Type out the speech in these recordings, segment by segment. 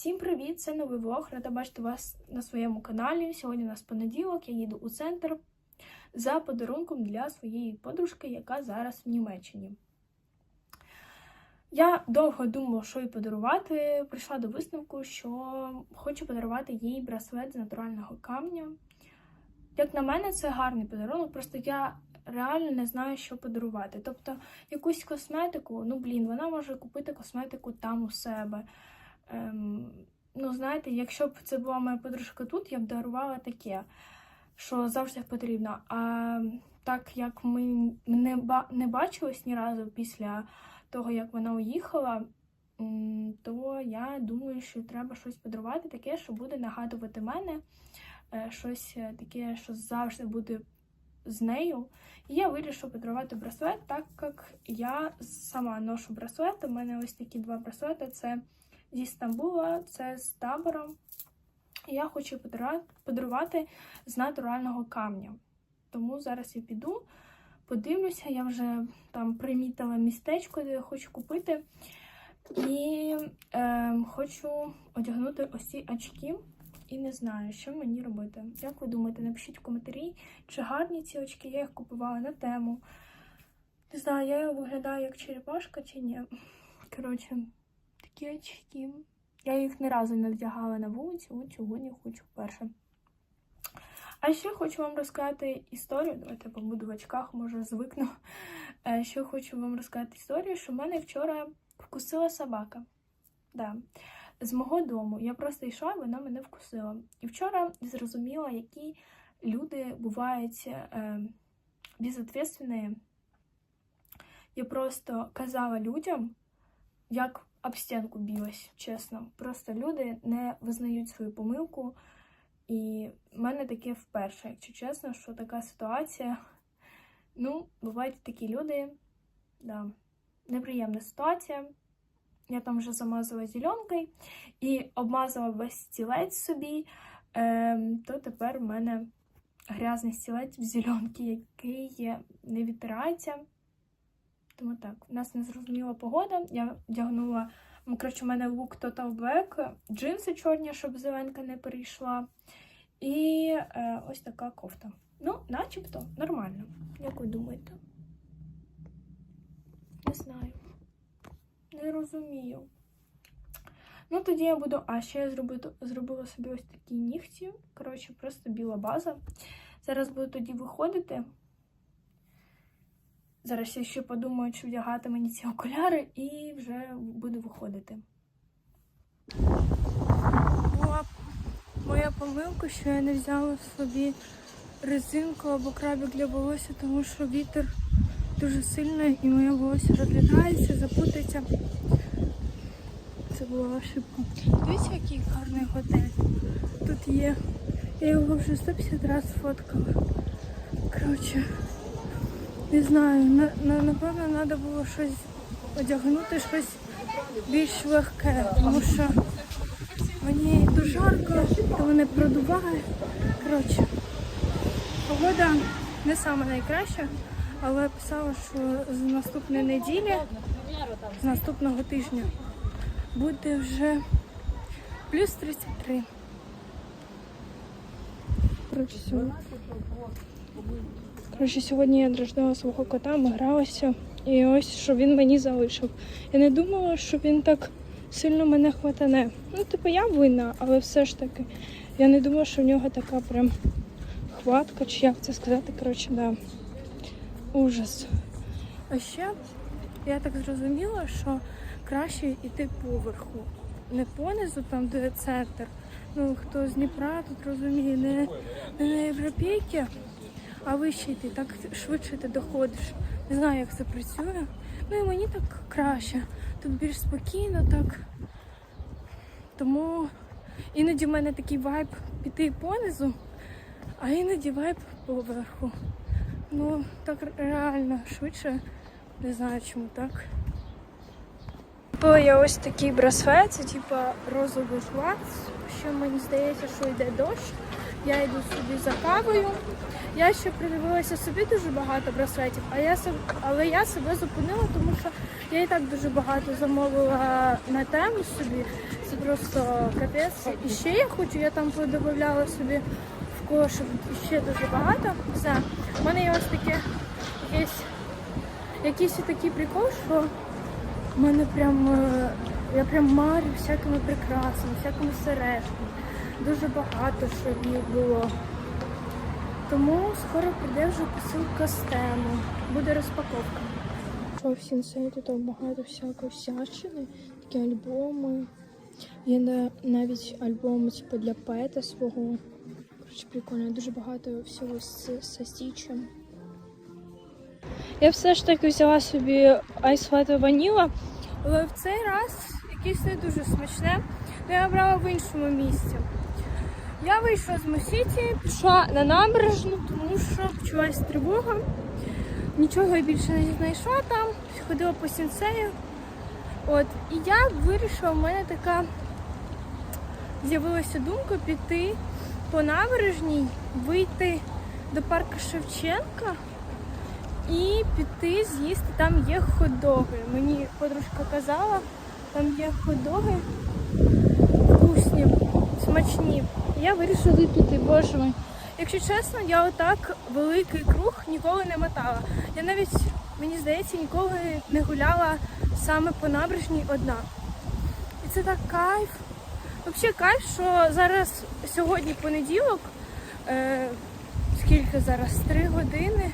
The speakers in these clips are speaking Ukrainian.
Всім привіт! Це новий влог. Рада бачити вас на своєму каналі. Сьогодні у нас понеділок, я їду у центр за подарунком для своєї подружки, яка зараз в Німеччині. Я довго думала, що їй подарувати. Прийшла до висновку, що хочу подарувати їй браслет з натурального камня. Як на мене, це гарний подарунок, просто я реально не знаю, що подарувати. Тобто, якусь косметику, ну блін, вона може купити косметику там у себе. Ем, ну, знаєте, якщо б це була моя подружка тут, я б дарувала таке, що завжди потрібно. А так як ми не, ба- не бачились ні разу після того, як вона уїхала, то я думаю, що треба щось подарувати таке, що буде нагадувати мене, е, щось таке, що завжди буде з нею. І я вирішила подарувати браслет, так як я сама ношу браслет. У мене ось такі два браслети. Це зі Стамбула, це з табором. І я хочу подарувати, з натурального камня. Тому зараз я піду, подивлюся, я вже там примітила містечко, де я хочу купити. І е, хочу одягнути ось ці очки. І не знаю, що мені робити. Як ви думаєте, напишіть в коментарі, чи гарні ці очки, я їх купувала на тему. Не знаю, я виглядаю як черепашка чи ні. Коротше, такі очки. Я їх ні разу не вдягала на вулиці, от сьогодні хочу вперше. А ще хочу вам розказати історію. Давайте я побуду в очках, може звикну. Е, Ще хочу вам розказати історію, що в мене вчора вкусила собака. Да. З мого дому. Я просто йшла, вона мене вкусила. І вчора зрозуміла, які люди бувають е, безответственні. Я просто казала людям, як об стінку білась, чесно. Просто люди не визнають свою помилку. І в мене таке вперше, якщо чесно, що така ситуація. Ну, бувають такі люди, да, неприємна ситуація. Я там вже замазала зеленкою і обмазала весь стілець собі, ем, то тепер в мене грязний стілець в зеленки, який не відтирається. Тому так, у нас незрозуміла погода. Я вдягнула, ну, коротше, у мене лук Total Black, джинси чорні, щоб зеленка не перейшла. І е, ось така кофта. Ну, начебто нормально. Як ви думаєте? Не знаю. Не розумію. Ну, тоді я буду. А ще я зробила, зробила собі ось такі нігті. Коротше, просто біла база. Зараз буду тоді виходити. Зараз я ще подумаю, чи вдягати мені ці окуляри, і вже буду виходити. Була моя помилка, що я не взяла собі резинку або крабик для волосся, тому що вітер дуже сильний і моє волосся розглядається, запутається. Це була ошибка. Дивіться, який гарний готель тут є. Я його вже 150 разів фоткала. Коротше, не знаю, на, на, напевно, треба було щось одягнути, щось більш легке, тому що мені дуже жарко, то мене продуває. Коротше, погода не саме найкраща, але писала, що з наступної неділі, з наступного тижня, буде вже плюс 33. Коротше, сьогодні. Коротше, сьогодні я драждала свого кота, ми гралися. І ось що він мені залишив. Я не думала, що він так сильно мене хватане. Ну, типу, я винна, але все ж таки. Я не думала, що в нього така прям хватка, чи як це сказати, коротше, да. Ужас. А ще я так зрозуміла, що краще йти поверху. Не понизу, там, де центр. Ну, хто з Дніпра тут розуміє, не, не на європейки, а вище йти, так швидше ти доходиш. Не знаю, як це працює. Ну і мені так краще. Тут більш спокійно, так. Тому іноді в мене такий вайб піти понизу, а іноді вайб поверху. Ну, так реально швидше. Не знаю, чому так. Купила я ось такий браслет, це типа розовий плац. Що мені здається, що йде дощ. Я йду собі за кавою. Я ще придивилася собі дуже багато браслетів, а я соб- але я себе зупинила, тому що я і так дуже багато замовила на тему собі. Це просто капець. І ще я хочу, я там подобавляла собі в кошик ще дуже багато. Все. У мене є ось таке якийсь, якийсь такий прикол, що в мене прям е, я прям марю всякими прикрасами, всякими сережками. Дуже багато що їх було. Тому скоро прийде вже посилка з тему. Буде розпаковка. Що в сінсейті там багато всякої всячини, такі альбоми. Є навіть альбом типу, для поета свого. Коротше, прикольно, дуже багато всього з, стічем. Я все ж таки взяла собі Ice Latte Vanilla, але в цей раз якесь не дуже смачне, то я брала в іншому місці. Я вийшла з Мосіті, пішла на набережну, тому що почалась тривога. Нічого я більше не знайшла там, ходила по сінцею. От, і я вирішила, в мене така з'явилася думка піти по набережній, вийти до парку Шевченка і піти з'їсти. Там є хот-доги. Мені подружка казала, там є хот-доги вкусні, смачні. Я вирішила піти, боже мій. Якщо чесно, я отак великий круг ніколи не мотала. Я навіть, мені здається, ніколи не гуляла саме по набережній одна. І це так кайф. Взагалі кайф, що зараз сьогодні понеділок, е, скільки зараз? Три години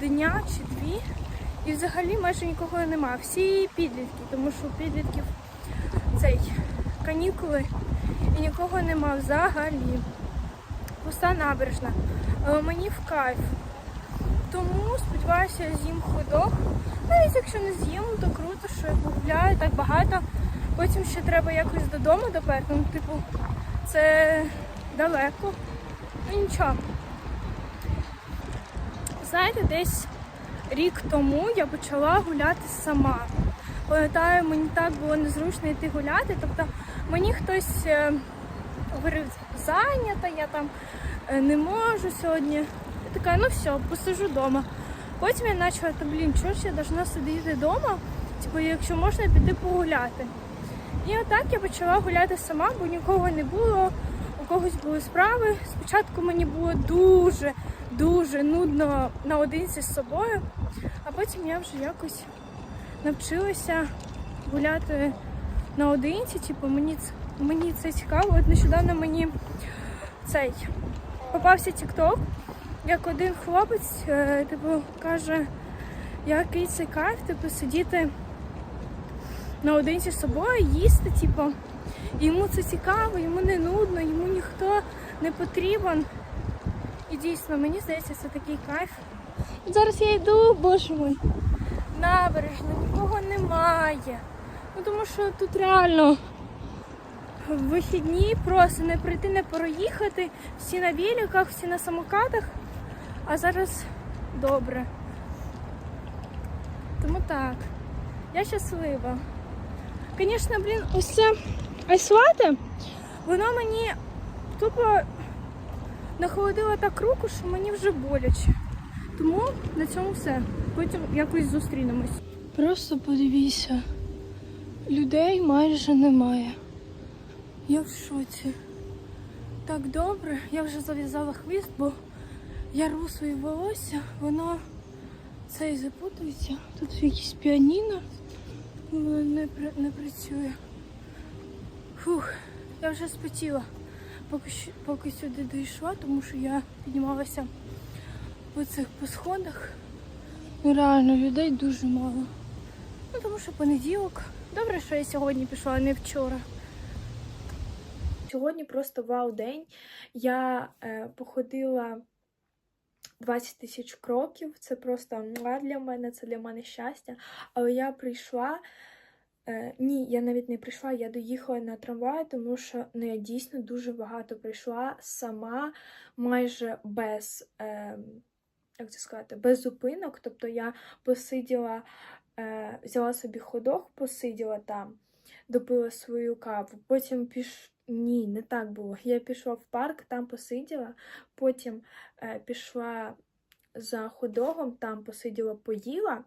дня чи дві. І взагалі майже нікого немає. Всі підлітки, тому що підлітків цей канікули і нікого нема взагалі. Пуста набережна. Мені в кайф. Тому сподіваюся, я з'їм ходок. Навіть якщо не з'їм, то круто, що я погуляю так багато. Потім ще треба якось додому доперти. Ну, типу, це далеко. Ну нічого. Знаєте, десь рік тому я почала гуляти сама. Пам'ятаю, мені так було незручно йти гуляти. Тобто мені хтось е, говорив, зайнята, я там е, не можу сьогодні. Я така, ну все, посижу вдома. Потім я почала, то блін, чого ж я должна сидіти вдома, типу, якщо можна піти погуляти. І отак я почала гуляти сама, бо нікого не було, у когось були справи. Спочатку мені було дуже, дуже нудно наодинці з собою, а потім я вже якось навчилася гуляти наодинці. Типу, мені, мені це цікаво. От нещодавно мені цей попався TikTok, як один хлопець, е, типу, каже, який це кайф, типу, сидіти наодинці з собою, їсти, типу. Йому це цікаво, йому не нудно, йому ніхто не потрібен. І дійсно, мені здається, це такий кайф. Зараз я йду, боже мой, набережно, нікого немає. Ну тому що тут реально в вихідні просто не прийти, не проїхати. Всі на великах, всі на самокатах, а зараз добре. Тому так, я щаслива. Звісно, блін, ось це айслати, воно мені тупо нахолодило так руку, що мені вже боляче. Тому на цьому все. Потім якось зустрінемось. Просто подивіться, людей майже немає. Я в шоці. Так добре, я вже зав'язала хвіст, бо я рву свої волосся, воно цей запутується. Тут якісь піаніно, воно не, не працює. Фух, я вже спотіла, поки, поки сюди дійшла, тому що я піднімалася по цих по сходах. Ну реально, людей дуже мало. Ну тому що понеділок. Добре, що я сьогодні пішла, а не вчора. Сьогодні просто вау-день. Я е, походила 20 тисяч кроків. Це просто для мене, це для мене щастя. Але я прийшла. Е, ні, я навіть не прийшла, я доїхала на трамваї, тому що ну, я дійсно дуже багато прийшла сама, майже без, е, як це сказати, без зупинок. Тобто я посиділа, взяла собі ходок, посиділа там, допила свою каву. Потім піш... Ні, не так було. Я пішла в парк, там посиділа, потім е, пішла за ходогом, там посиділа, поїла.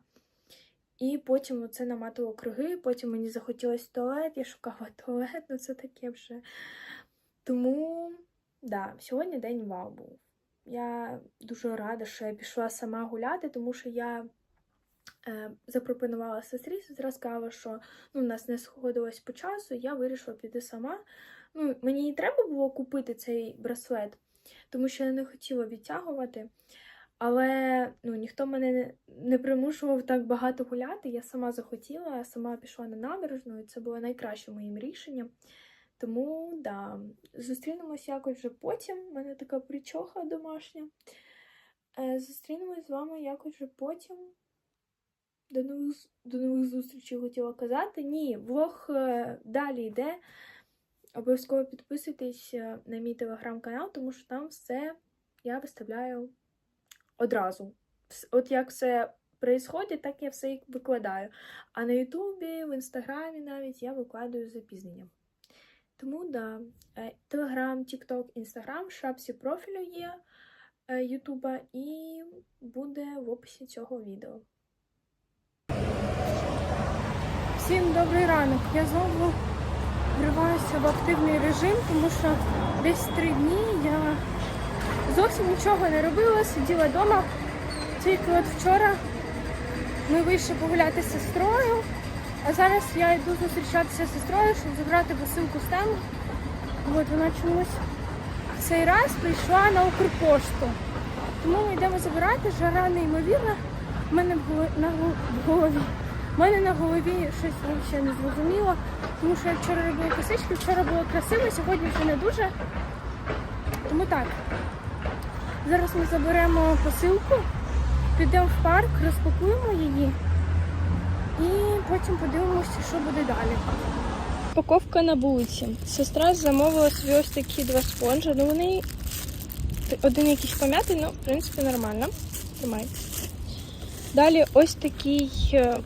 І потім це наматувало круги, потім мені захотілося туалет, я шукала туалет, ну це таке вже. Тому, да, сьогодні день вау був. Я дуже рада, що я пішла сама гуляти, тому що я е, запропонувала сестрі, сестра сказала, що ну, у нас не сходилось по часу, я вирішила піти сама. Ну, мені і треба було купити цей браслет, тому що я не хотіла відтягувати. Але ну, ніхто мене не, примушував так багато гуляти. Я сама захотіла, сама пішла на набережну, і це було найкращим моїм рішенням. Тому да, зустрінемось якось вже потім. У мене така причоха домашня. Е, зустрінемось з вами якось вже потім. До нових, до нових зустрічей хотіла казати. Ні, влог е, далі йде. Обов'язково підписуйтесь е, на мій телеграм-канал, тому що там все я виставляю одразу. От як все происходить, так я все і викладаю. А на Ютубі, в Інстаграмі навіть я викладаю з запізненням. Тому да, е, Телеграм, Тікток, Інстаграм, в шапці профілю є Ютуба і буде в описі цього відео. Всім добрий ранок. Я знову вриваюся в активний режим, тому що десь три дні я зовсім нічого не робила, сиділа вдома. Тільки от вчора ми вийшли погуляти з сестрою, а зараз я йду зустрічатися з сестрою, щоб забрати посилку з тему. От вона чомусь в цей раз прийшла на Укрпошту. Тому ми йдемо забирати, жара неймовірна. У мене в голові, У мене на голові щось взагалі не зрозуміло, тому що я вчора робила косички, вчора було красиво, сьогодні вже не дуже. Тому так. Зараз ми заберемо посилку, підемо в парк, розпакуємо її і потім подивимося, що буде далі. Упаковка на вулиці. Сестра замовила собі ось такі два спонжі. Ну вони один якийсь пом'ятий, ну, в принципі, нормально. Тримай. Далі ось такий е,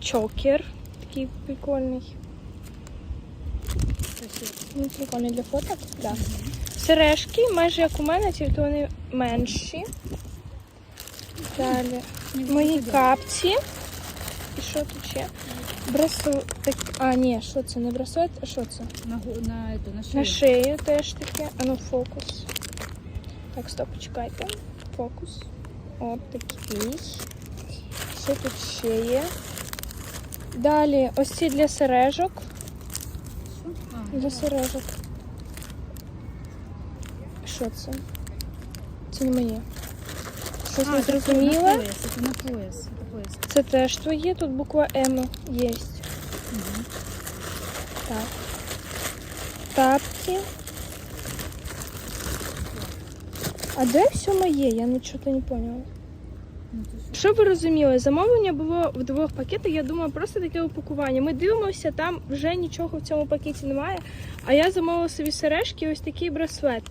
чокер. Такий прикольний. Ну, прикольний для фоток. Да. Сережки, майже як у мене, тільки вони менші. Далі мої капці. І що тут ще? Браслет. Так... А, ні, що це? Не браслет, а що це? На, на, эту, на шею. На шею теж таке. А ну фокус. Так, стоп, чекайте. Фокус. От такий. Що тут ще є? Далі ось ці для сережок. А, Для сережок. Що це? Це не моє. Щось а, не это На зрозуміле. пояс, это на пояс. Это пояс. Це теж твоє, тут буква М є. Мгм. Так. Тапки. А де все моє? Я нічого не поняла. Щоб ви розуміли, замовлення було в двох пакетах. Я думала, просто таке упакування. Ми дивимося, там вже нічого в цьому пакеті немає. А я замовила собі сережки, ось такий браслет.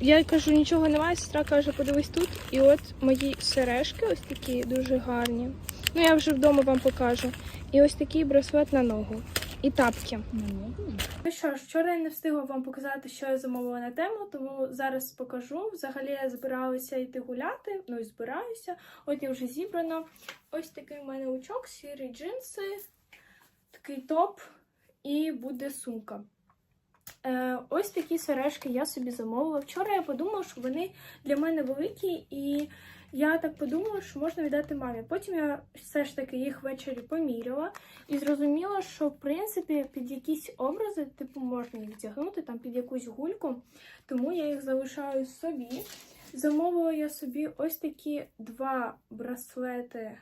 Я кажу, нічого немає. Сестра каже, подивись тут. І от мої сережки, ось такі дуже гарні. Ну я вже вдома вам покажу. І ось такий браслет на ногу. І тапки. Ну що ж, вчора я не встигла вам показати, що я замовила на тему, тому зараз покажу. Взагалі я збиралася йти гуляти, ну і збираюся. От я вже зібрана. Ось такий у мене лучок, сірі джинси, такий топ і буде сумка. Е, ось такі сережки я собі замовила. Вчора я подумала, що вони для мене великі, і я так подумала, що можна віддати мамі. Потім я все ж таки їх ввечері поміряла. І зрозуміла, що в принципі під якісь образи, типу, можна їх вдягнути там під якусь гульку, тому я їх залишаю собі. Замовила я собі ось такі два браслети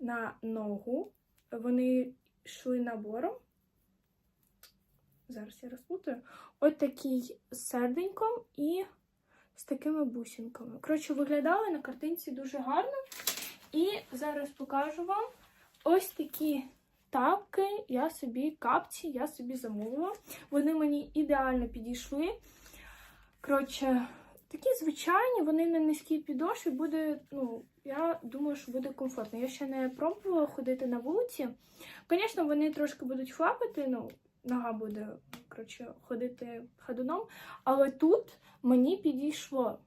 на ногу. Вони йшли набором. Зараз я розпутаю. Ось такий серденьком і з такими бусинками. Коротше, виглядали на картинці дуже гарно. І зараз покажу вам ось такі тапки. Я собі капці, я собі замовила. Вони мені ідеально підійшли. Коротше, такі звичайні, вони на низькій підошві буде, ну, я думаю, що буде комфортно. Я ще не пробувала ходити на вулиці. Звісно, вони трошки будуть флапити, ну, нога буде, коротше, ходити ходуном. Але тут мені підійшло.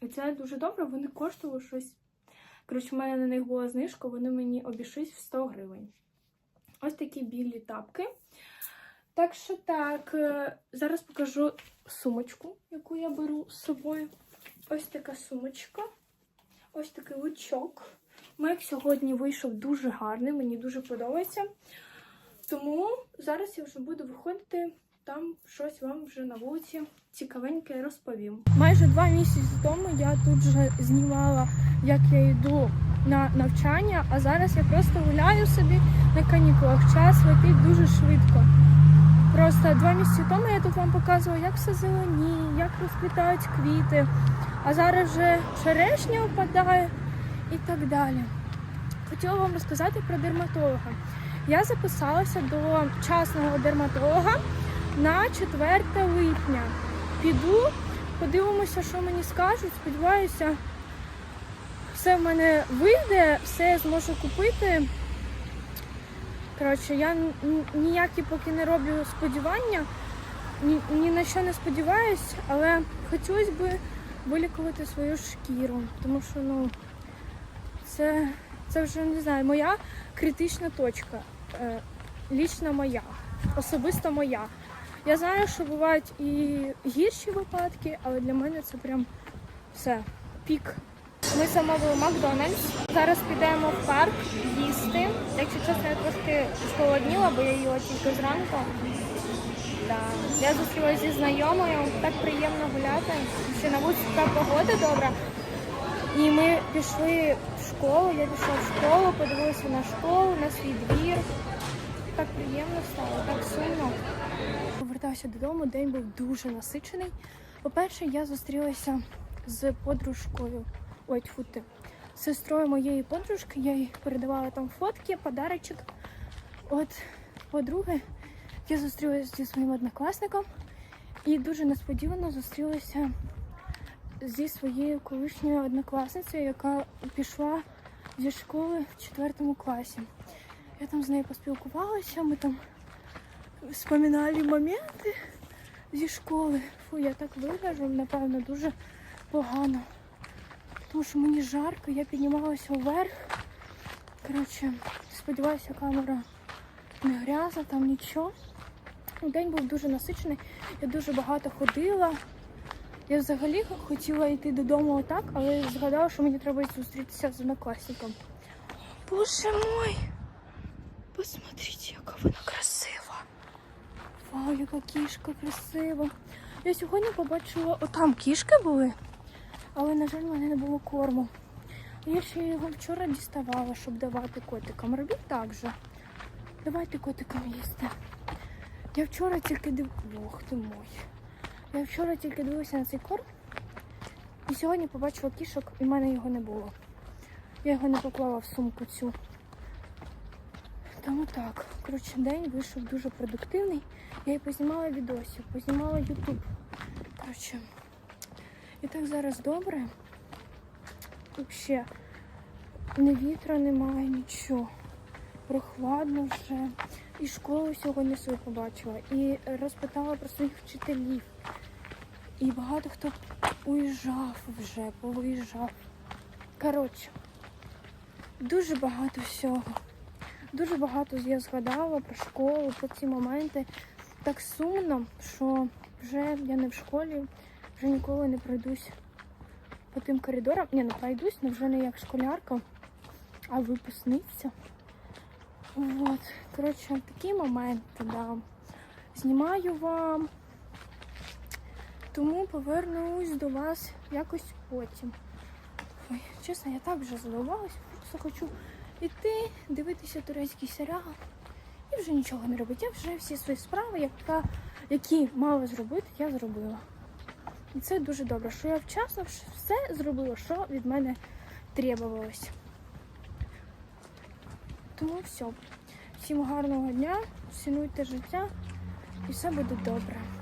І це дуже добре, вони коштували щось Коротше, в мене на них була знижка, вони мені обійшлись в 100 гривень. Ось такі білі тапки. Так що так, е, зараз покажу сумочку, яку я беру з собою. Ось така сумочка. Ось такий лучок. Мек сьогодні вийшов дуже гарний, мені дуже подобається. Тому зараз я вже буду виходити, там щось вам вже на вулиці цікавеньке розповім. Майже два місяці тому я тут вже знімала, як я йду на навчання, а зараз я просто гуляю собі на канікулах. Час летить дуже швидко. Просто два місяці тому я тут вам показувала, як все зеленіє, як розквітають квіти. А зараз вже черешня опадає і так далі. Хотіла вам розказати про дерматолога. Я записалася до частного дерматолога на 4 липня. Піду, подивимося, що мені скажуть. Сподіваюся, все в мене вийде, все я зможу купити. Коротше, я ніякі поки не роблю сподівання, ні, ні на що не сподіваюсь, але хотілося б вилікувати свою шкіру, тому що ну, це, це вже не знаю, моя критична точка. Е, лічна моя, особисто моя. Я знаю, що бувають і гірші випадки, але для мене це прям все, пік. Ми замовили Макдональдс. Зараз підемо в парк їсти. Якщо чесно, я трошки зголодніла, бо я їла тільки зранку. Да. Я зустрілася зі знайомою, так приємно гуляти. Ще на вулиці така погода добра. І ми пішли школу, я пішла в школу, подивилася на школу, на свій двір. Так приємно стало, так сумно. Поверталася додому, день був дуже насичений. По-перше, я зустрілася з подружкою, ой, тьфу сестрою моєї подружки. Я їй передавала там фотки, подарочок. От, по-друге, я зустрілася зі своїм однокласником і дуже несподівано зустрілася зі своєю колишньою однокласницею, яка пішла зі школи в четвертому класі. Я там з нею поспілкувалася, ми там вспоминали моменти зі школи. Фу, я так вигляджу, напевно, дуже погано. Тому що мені жарко, я піднімалася вверх. Коротше, сподіваюся, камера не грязна, там нічого. День був дуже насичений, я дуже багато ходила. Я взагалі хотіла йти додому отак, але згадала, що мені треба зустрітися з однокласником. Боже мой! Посмотрите, яка вона красива. Вау, яка кішка красива. Я сьогодні побачила, отам кішки були, але, на жаль, в мене не було корму. Я ще його вчора діставала, щоб давати котикам. Робіть так же. Давайте котикам їсти. Я вчора тільки див... Бог ти мой. Я вчора тільки дивилася на цей корм. І сьогодні побачила кішок, і в мене його не було. Я його не поклала в сумку цю. Тому так, коротше, день вийшов дуже продуктивний. Я і познімала відосів, познімала ютуб. Коротше, і так зараз добре. Взагалі, ні вітра немає, нічого. Прохладно вже. І школу сьогодні свою побачила. І розпитала про своїх вчителів. І багато хто уїжджав вже, повиїжджав. Коротше, дуже багато всього. Дуже багато я згадала про школу, про ці моменти. Так сумно, що вже я не в школі, вже ніколи не пройдусь по тим коридорам. Ні, не пройдусь, але вже не як школярка, а випускниця. От, коротше, такі моменти, да. Знімаю вам. Тому повернусь до вас якось потім. Ой, чесно, я так вже задовбалась, просто хочу йти, дивитися турецький серіал і вже нічого не робити. Я вже всі свої справи, які мала зробити, я зробила. І це дуже добре, що я вчасно все зробила, що від мене требувалось. Тому все. Всім гарного дня, цінуйте життя і все буде добре.